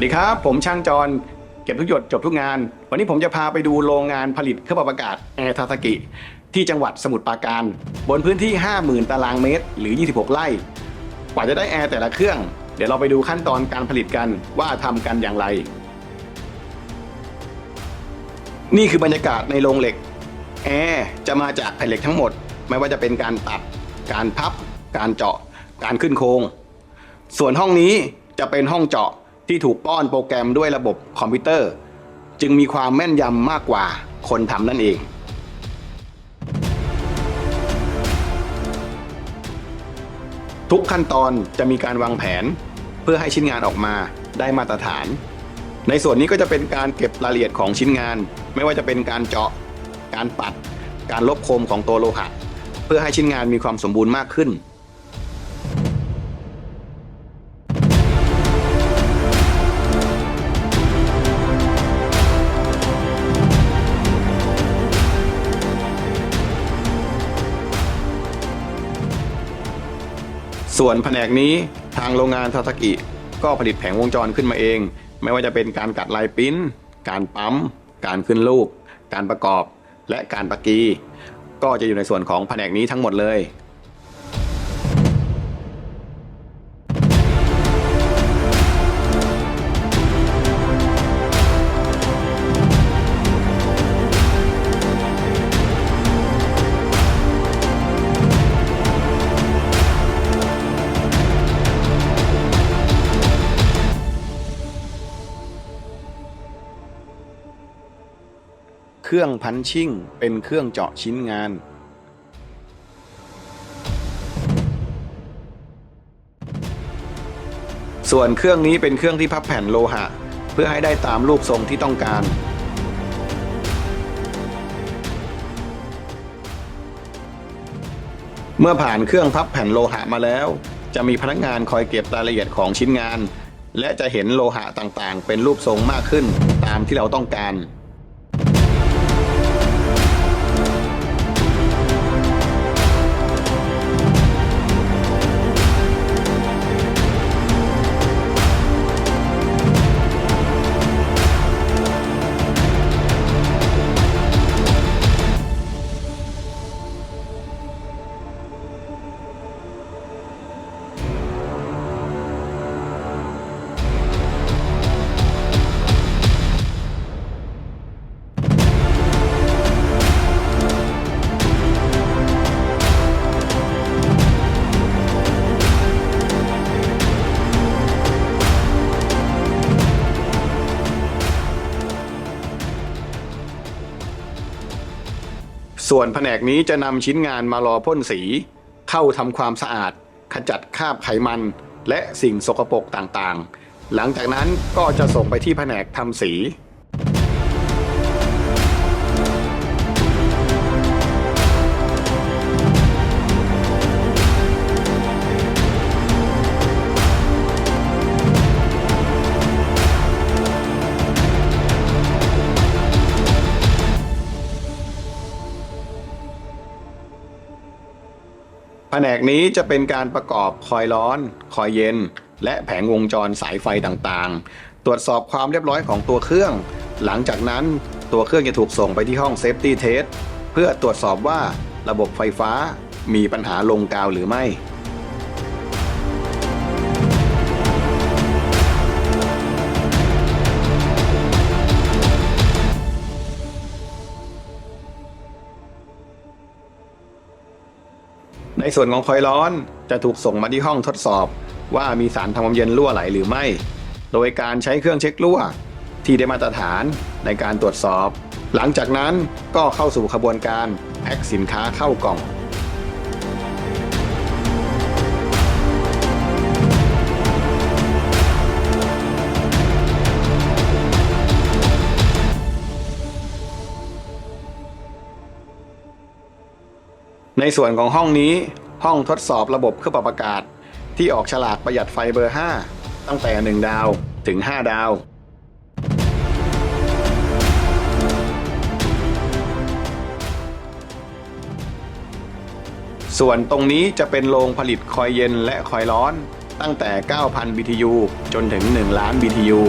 วัสดีครับ ผมช่างจร เก็บทุกหยดจบทุกงาน วันนี้ผมจะพาไปดูโรงงานผลิตเครื่องปรับอากาศแอร์ทาทากิ ที่จังหวัดสมุทรปราการ บนพื้นที่ 50,000 ตารางเมตร หรือ 26 ไร่ กว่าจะได้แอร์แต่ละเครื่อง เดี๋ยวเราไปดูขั้นตอนการผลิตกันว่าทำกันอย่างไร นี่คือบรรยากาศในโรงเหล็ก แอร์จะมาจากแผ่นเหล็กทั้งหมด ไม่ว่าจะเป็นการตัด การพับ การเจาะ การขึ้นโครง ส่วนห้องนี้จะเป็นห้องเจาะ ที่ถูกป้อนโปรแกรมด้วยระบบคอมพิวเตอร์ จึงมีความแม่นยำมากกว่าคนทำนั่นเอง ทุกขั้นตอนจะมีการวางแผนเพื่อให้ชิ้นงานออกมาได้มาตรฐาน ในส่วนนี้ก็จะเป็นการเก็บรายละเอียดของชิ้นงาน ไม่ว่าจะเป็นการเจาะ การปัด การลบคมของตัวโลหะ เพื่อให้ชิ้นงานมีความสมบูรณ์มากขึ้น ส่วนแผนกนี้ทางโรงงานทาทากิก็ผลิตแผงวงจรขึ้นมาเอง ไม่ว่าจะเป็นการกัดลายปิ้น การปั๊ม การขึ้นลูก การประกอบ และการปะกี ก็จะอยู่ในส่วนของแผนกนี้ทั้งหมดเลย เครื่องพันชิ่ง เป็นเครื่องเจาะชิ้นงาน ส่วนเครื่องนี้เป็นเครื่องที่พับแผ่นโลหะ เพื่อให้ได้ตามรูปทรงที่ต้องการเมื่อผ่านเครื่องพับแผ่นโลหะมาแล้ว จะมีพนักงานคอยเก็บรายละเอียดของชิ้นงาน และจะเห็นโลหะต่างๆ เป็นรูปทรงมากขึ้นตามที่เราต้องการ ส่วนแผนกนี้จะนำชิ้นงานมารอพ่นสี เข้าทำความสะอาด ขจัดคราบไขมัน และสิ่งสกปรกต่างๆ หลังจากนั้นก็จะส่งไปที่แผนกทำสี นกนี้จะเป็นการประกอบคอยร้อน คอยเย็น และแผงวงจรสายไฟต่างๆ ตรวจสอบความเรียบร้อยของตัวเครื่อง หลังจากนั้นตัวเครื่องจะถูกส่งไปที่ห้องเซฟตี้เทสเพื่อตรวจสอบว่าระบบไฟฟ้ามีปัญหาลงกาวหรือไม่ ในส่วนของคอยร้อนจะถูกส่งมาที่ห้องทดสอบ ว่ามีสารทำความเย็นรั่วไหลหรือไม่ โดยการใช้เครื่องเช็ครั่ว ที่ได้มาตรฐานในการตรวจสอบ หลังจากนั้นก็เข้าสู่ขบวนการแพ็คสินค้าเข้ากล่อง ในส่วนของห้องนี้ห้องทดสอบระบบเครื่องปรับอากาศ ที่ออกฉลากประหยัดไฟเบอร์ 5 ตั้งแต่ 1 ดาวถึง 5 ดาว ส่วนตรงนี้จะเป็นโรงผลิตคอยเย็นและคอยร้อนตั้งแต่ 9,000 BTU จนถึง 1 ล้าน BTU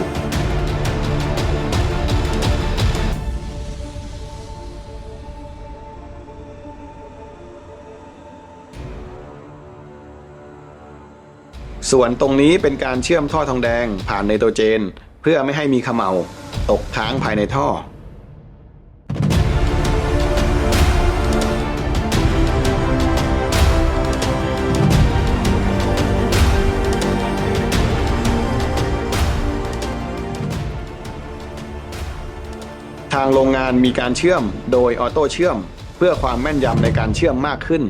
ส่วนตรงนี้เป็นการเชื่อมท่อทองแดงผ่านไนโตรเจน เพื่อไม่ให้มีขมเหลาตกค้างภายในท่อ ทางโรงงานมีการเชื่อมโดยออโต้เชื่อม เพื่อความแม่นยำในการเชื่อมมากขึ้น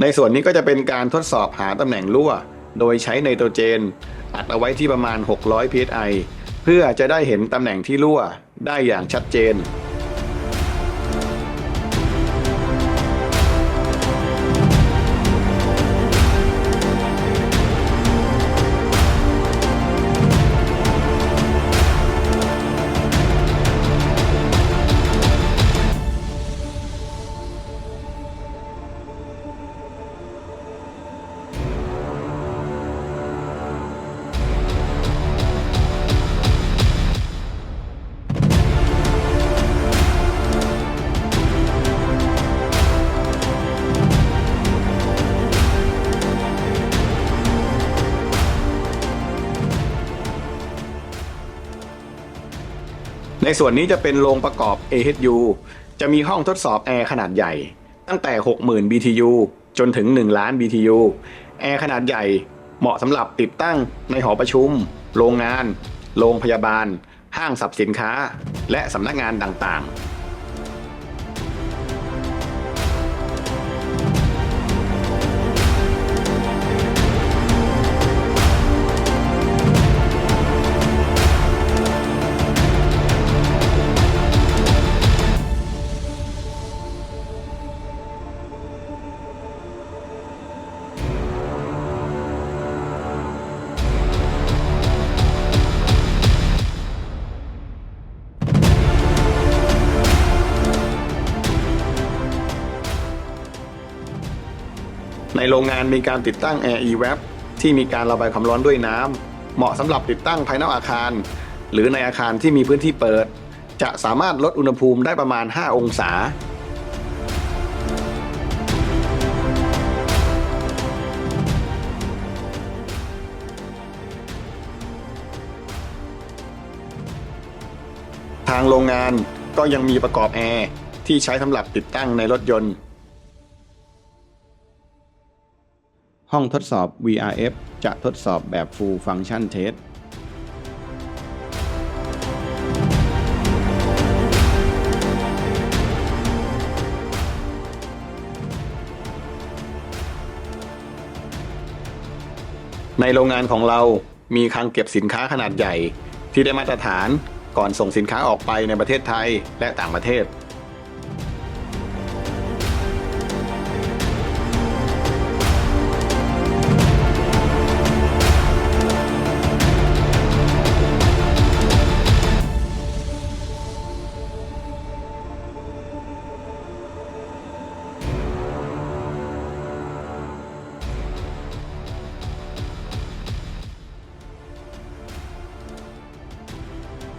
ในส่วนนี้ก็จะเป็นการทดสอบหาตำแหน่งรั่ว โดยใช้ไนโตรเจน อัดเอาไว้ที่ประมาณ 600 psi เพื่อจะได้เห็นตำแหน่งที่รั่วได้อย่างชัดเจน ในส่วนนี้จะเป็นโรงประกอบ AHU จะมีห้องทดสอบแอร์ขนาดใหญ่ ตั้งแต่ 60,000 BTU จนถึง 1 ล้าน BTU แอร์ขนาดใหญ่เหมาะสำหรับติดตั้งในหอประชุม โรงงาน โรงพยาบาล ห้างสรรพสินค้า และสำนักงานต่างๆ ในโรงงานมีการติดตั้ง Air eVap ที่มีการระบายความร้อนด้วยน้ำ เหมาะสำหรับติดตั้งภายนอกอาคาร หรือในอาคารที่มีพื้นที่เปิด จะสามารถลดอุณหภูมิได้ประมาณ 5 องศาทางโรงงานก็ยังมีประกอบแอร์ที่ใช้สำหรับติดตั้งในรถยนต์ ห้องทดสอบ VRF จะทดสอบแบบ Full Function Test ในโรงงานของเรามีคลังเก็บสินค้าขนาดใหญ่ ที่ได้มาตรฐานก่อนส่งสินค้าออกไปในประเทศไทยและต่างประเทศ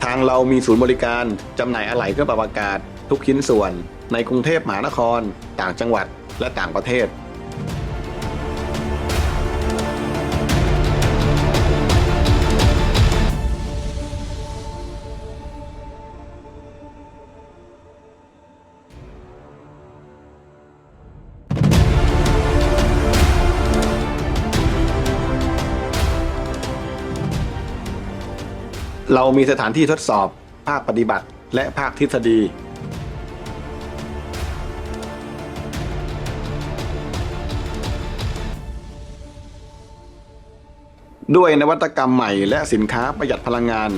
างเรามีศูนย์บริการจำหน่ายอะไหล่เครื่องปรับอากาศ ทุกชิ้นส่วน ในกรุงเทพมหานคร ต่างจังหวัดและต่างประเทศ เรามีสถานที่ทดสอบ ภาคปฏิบัติ และภาคทฤษฎี ด้วยนวัตกรรมใหม่และสินค้าประหยัดพลังงาน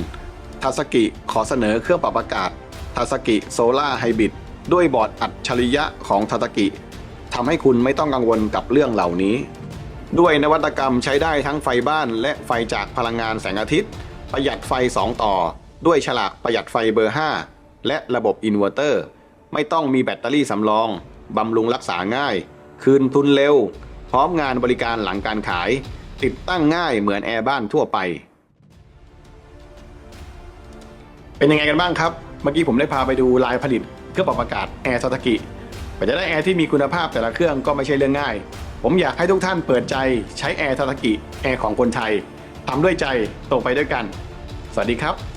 ทาสกิขอเสนอเครื่องปรับอากาศทาสกิโซล่าไฮบริดด้วยบอร์ดอัจฉริยะของทาสกิทำให้คุณไม่ต้องกังวลกับเรื่องเหล่านี้ ด้วยนวัตกรรมใช้ได้ทั้งไฟบ้านและไฟจากพลังงานแสงอาทิตย์ ประหยัดไฟ 2 ต่อ ด้วยฉลากประหยัดไฟเบอร์ 5 และระบบอินเวอร์เตอร์ ไม่ต้องมีแบตเตอรี่สำรอง บำรุงรักษาง่าย คืนทุนเร็ว พร้อมงานบริการหลังการขาย ติดตั้งง่ายเหมือนแอร์บ้านทั่วไป เป็นยังไงกันบ้างครับ เมื่อกี้ผมได้พาไปดูลายผลิตเครื่องปรับอากาศแอร์ซาตากิกว่จะได้แอร์ที่มีคุณภาพแต่ละเครื่องก็ไม่ใช่เรื่องง่าย ผมอยากให้ทุกท่านเปิดใจใช้แอร์ซาตากิแอร์ของคนไทยทำด้วยใจตรงไปด้วยกัน สวัสดีครับ